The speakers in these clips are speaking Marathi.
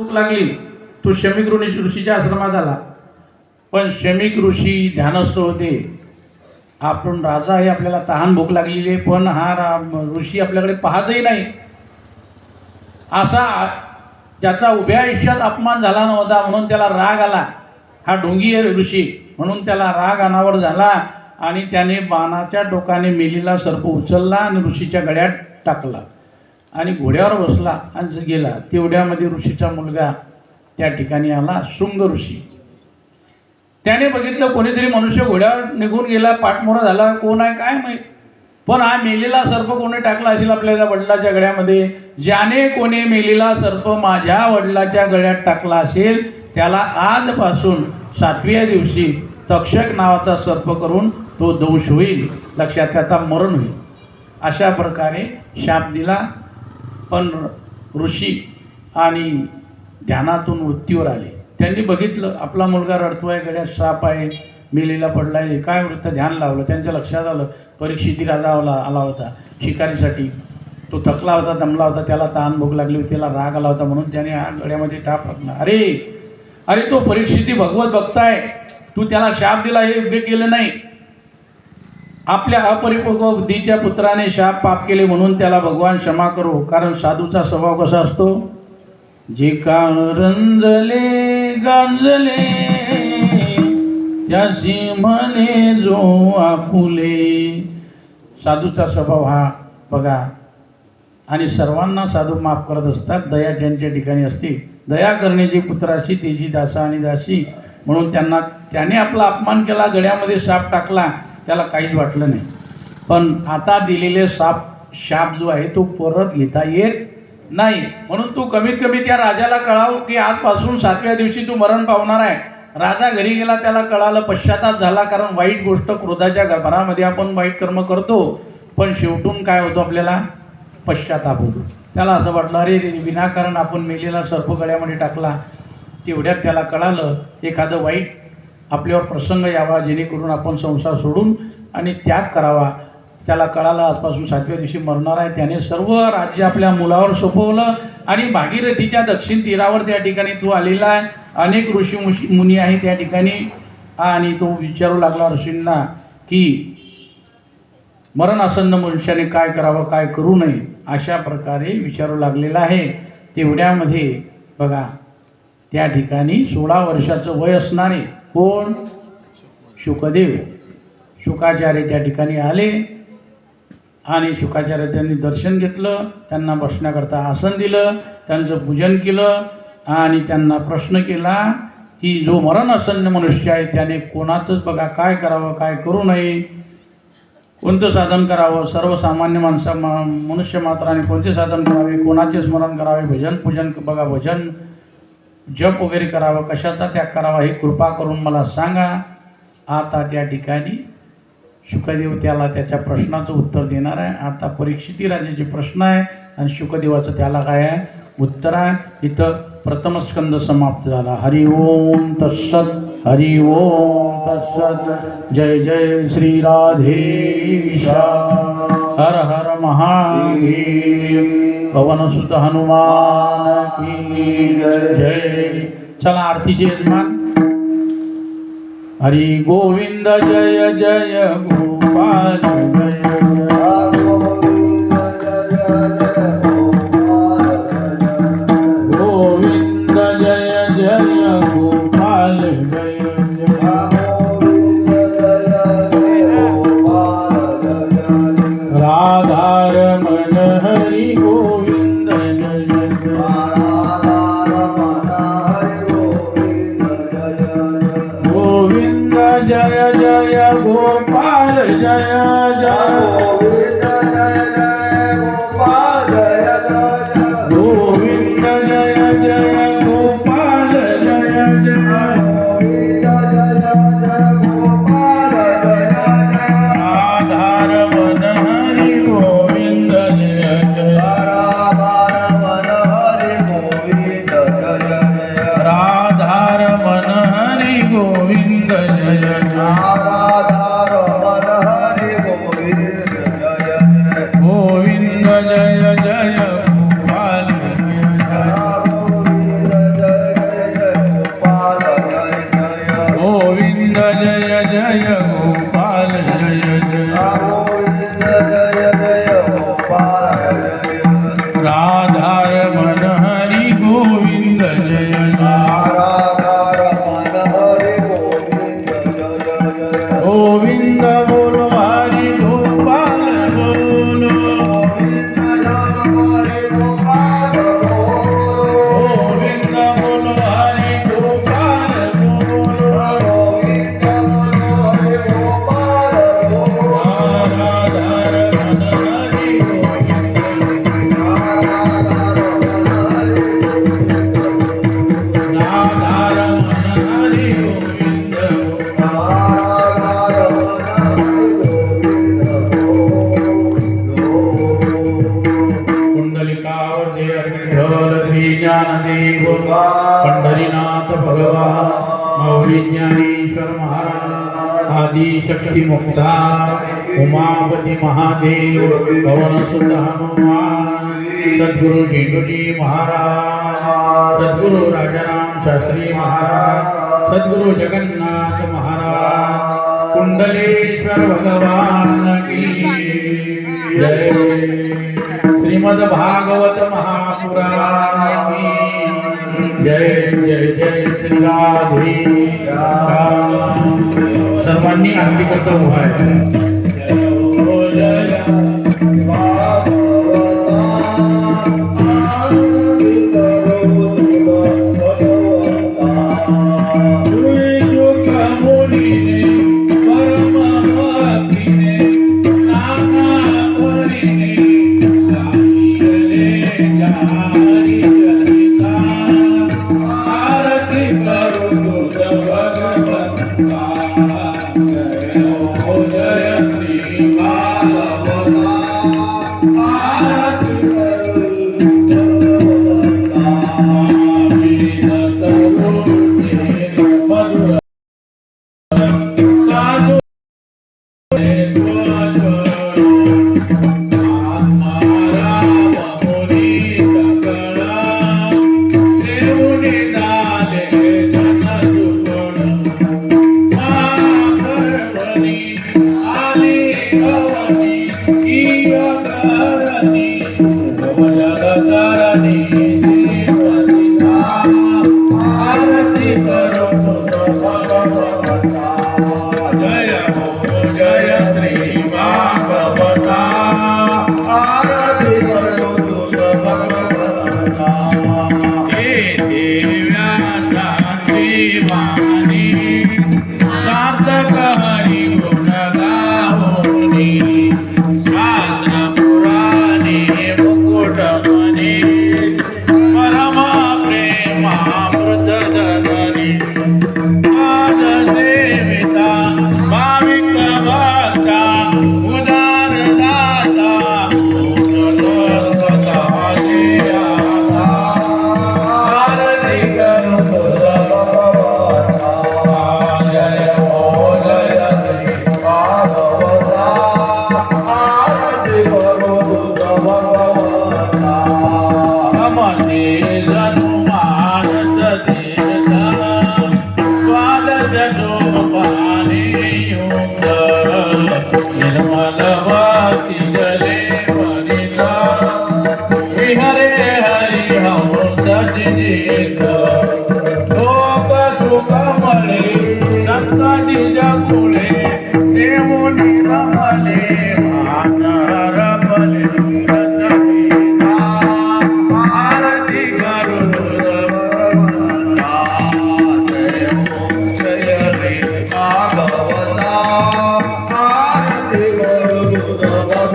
भूक लागली तो शमिक ऋषी ऋषीच्या आश्रमात आला. पण शमिक ऋषी ध्यानस्थ होते. आपण राजा आहे आपल्याला तहान भूक लागलेली आहे पण हा रा- ऋषी आपल्याकडे पाहतही नाही. असा ज्याचा उभ्या आयुष्यात अपमान झाला नव्हता म्हणून त्याला राग आला. हा ढोंगी आहे ऋषी म्हणून त्याला राग अनावर झाला आणि त्याने बाणाच्या डोकाने मेलीला सर्प उचलला आणि ऋषीच्या गळ्यात टाकला. आणि घोड्यावर बसला आणि गेला तेवढ्यामध्ये ऋषीचा मुलगा त्या ठिकाणी आला शृंग ऋषी. त्याने बघितलं कोणीतरी मनुष्य घोड्यावर निघून गेला पाठमोरा झाला कोण आहे काय माहीत. पण हा मेलेला सर्प कोणी टाकला असेल आपल्या वडिलाच्या गळ्यामध्ये? ज्याने कोणी मेलेला सर्प माझ्या वडिलाच्या गळ्यात टाकला असेल त्याला आजपासून सातव्या दिवशी तक्षक नावाचा सर्प करून तो दोष होईल लक्षात त्याचा मरण होईल. अशा प्रकारे शाप दिला पण ऋषी आणि ध्यानातून मृत्यूवर आले. त्यांनी बघितलं आपला मुलगा रडतो आहे गड्यात साप आहे मेलेला पडला आहे काय वृत्त ध्यान लावलं? त्यांच्या लक्षात आलं परीक्षिती राजा आला आला होता शिकारीसाठी. तो थकला होता दमला होता त्याला ताण भूक लागली होती त्याला राग आला होता म्हणून त्याने हा गळ्यामध्ये टाप टाकला. अरे अरे तो परीक्षिती भगवत भक्ताय. तू त्याला शाप दिला हे योग्य केलं नाही. आपल्या अपरिपक्व बुद्धीच्या पुत्राने शाप पाप केले म्हणून त्याला भगवान क्षमा करो. कारण साधूचा स्वभाव कसा असतो? जे का रंजले गांजले त्याशी म्हणे जो आपुले. साधूचा स्वभाव हा बघा. आणि सर्वांना साधू माफ करत असतात. दया ज्यांच्या ठिकाणी असते. दया करण्याची पुत्राशी तेजी दासा आणि दासी म्हणून त्यांना त्याने आपला अपमान केला गळ्यामध्ये साप टाकला. त्याला काहीच वाटलं नाही. पण आता दिलेले साप शाप जो आहे तो परत घेता येत नाही. म्हणून तू कमीत कमी त्या राजाला कळाव की आजपासून सातव्या दिवशी तू मरण पावणार आहे. राजा घरी गेला त्याला कळालं पश्चाताप झाला कारण वाईट गोष्ट क्रोधाच्या घरामध्ये आपण वाईट कर्म करतो. पण शेवटून काय होतो आपल्याला? पश्चाताप होतो. त्याला असं वाटलं अरे विनाकारण आपण मेलेला सर्प गळ्यामध्ये टाकला. तेवढ्यात त्याला कळालं एखादं वाईट आपल्यावर प्रसंग यावा जेणेकरून आपण संसार सोडून आणि त्याग करावा. त्याला कळाला आजपासून सातव्या दिवशी मरणार आहे. त्याने सर्व राज्य आपल्या मुलावर सोपवलं आणि भागीरथीच्या दक्षिण तीरावर त्या ठिकाणी तो आलेला आहे. अनेक ऋषी मुशी मुनी आहे त्या ठिकाणी. आणि तो विचारू लागला ऋषींना की मरणासन्न मनुष्याने काय करावं काय करू नये? अशा प्रकारे विचारू लागलेला आहे. तेवढ्यामध्ये बघा त्या ठिकाणी सोळा वर्षाचं वय असणारे कोण? शुकदेव. शुकाचार्य त्या ठिकाणी आले आणि शुकाचार्य त्यांनी दर्शन घेतलं. त्यांना बसण्याकरता आसन दिलं. त्यांचं पूजन केलं आणि त्यांना प्रश्न केला की जो मरणासन्न मनुष्य आहे त्याने कोणाचंच बघा काय करावं काय करू नये? कोणतं साधन करावं? सर्वसामान्य माणसा मनुष्य मात्राने कोणते साधन करावे? कोणाचे स्मरण करावे? भजन पूजन बघा भजन. जप वगैरे करावं कशाचा त्याग करावा हे कृपा करून मला सांगा. आता त्या ठिकाणी शुकदेव त्याला त्याच्या प्रश्नाचं उत्तर देणार आहे. आता परीक्षिती राजाचे प्रश्न आहे आणि शुकदेवाचं त्याला काय आहे? उत्तर आहे. इथं प्रथम स्कंद समाप्त झाला. हरि ओम तत्सत हरि ओम तत्सत. जय जय श्री राधेशा हर हर महादेव. पवनसुत हनुमान की जय। चला आरतीचे यजमान। हरि गोविंद जय जय। गोपाल जय। गोविंद जय जय गोपाल जय ஜயமோ शक्ति मुक्ता उमापति महादेव पवन सुत हनुमान सद्गुरु झेंडुजी महाराज सद्गुरु राजाराम शास्त्री महाराज सद्गुरु जगन्नाथ महाराज कुंडलेश्वर भगवान की जय। श्रीमद भागवत महापुराण की जय जय जय श्री राधे राम। सर्वांनी आमची कसं उभा आहे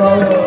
Baba.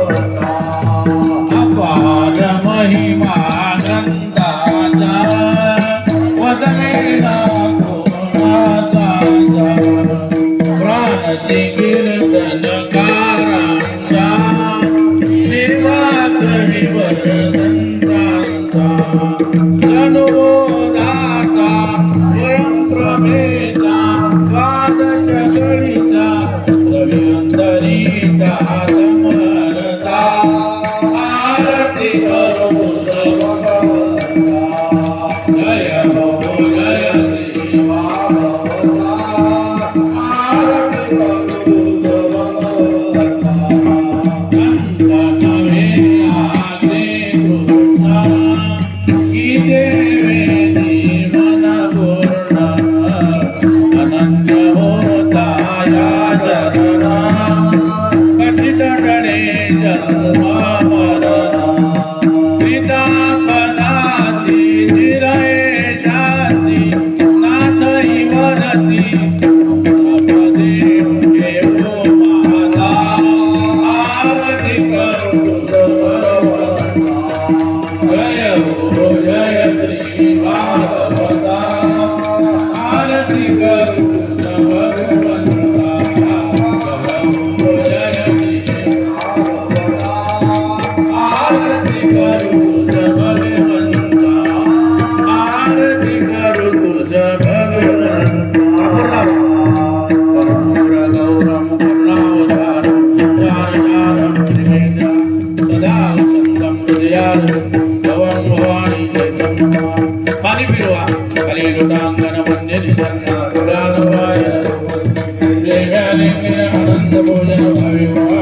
ಆನಂದ ಬೋಧ ಭವಿವಾ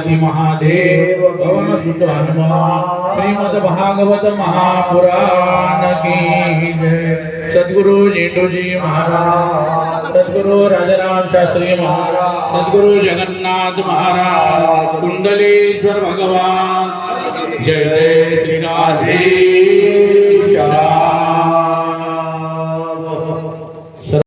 गणपती महादेव सुत हनुमान श्रीमद भागवत महापुराण की सद्गुरु जेठूजी महाराज सद्गुरु राजाराम शास्त्री महाराज सद्गुरु जगन्नाथ महाराज कुंडलेश्वर भगवान। जय जय श्री राधे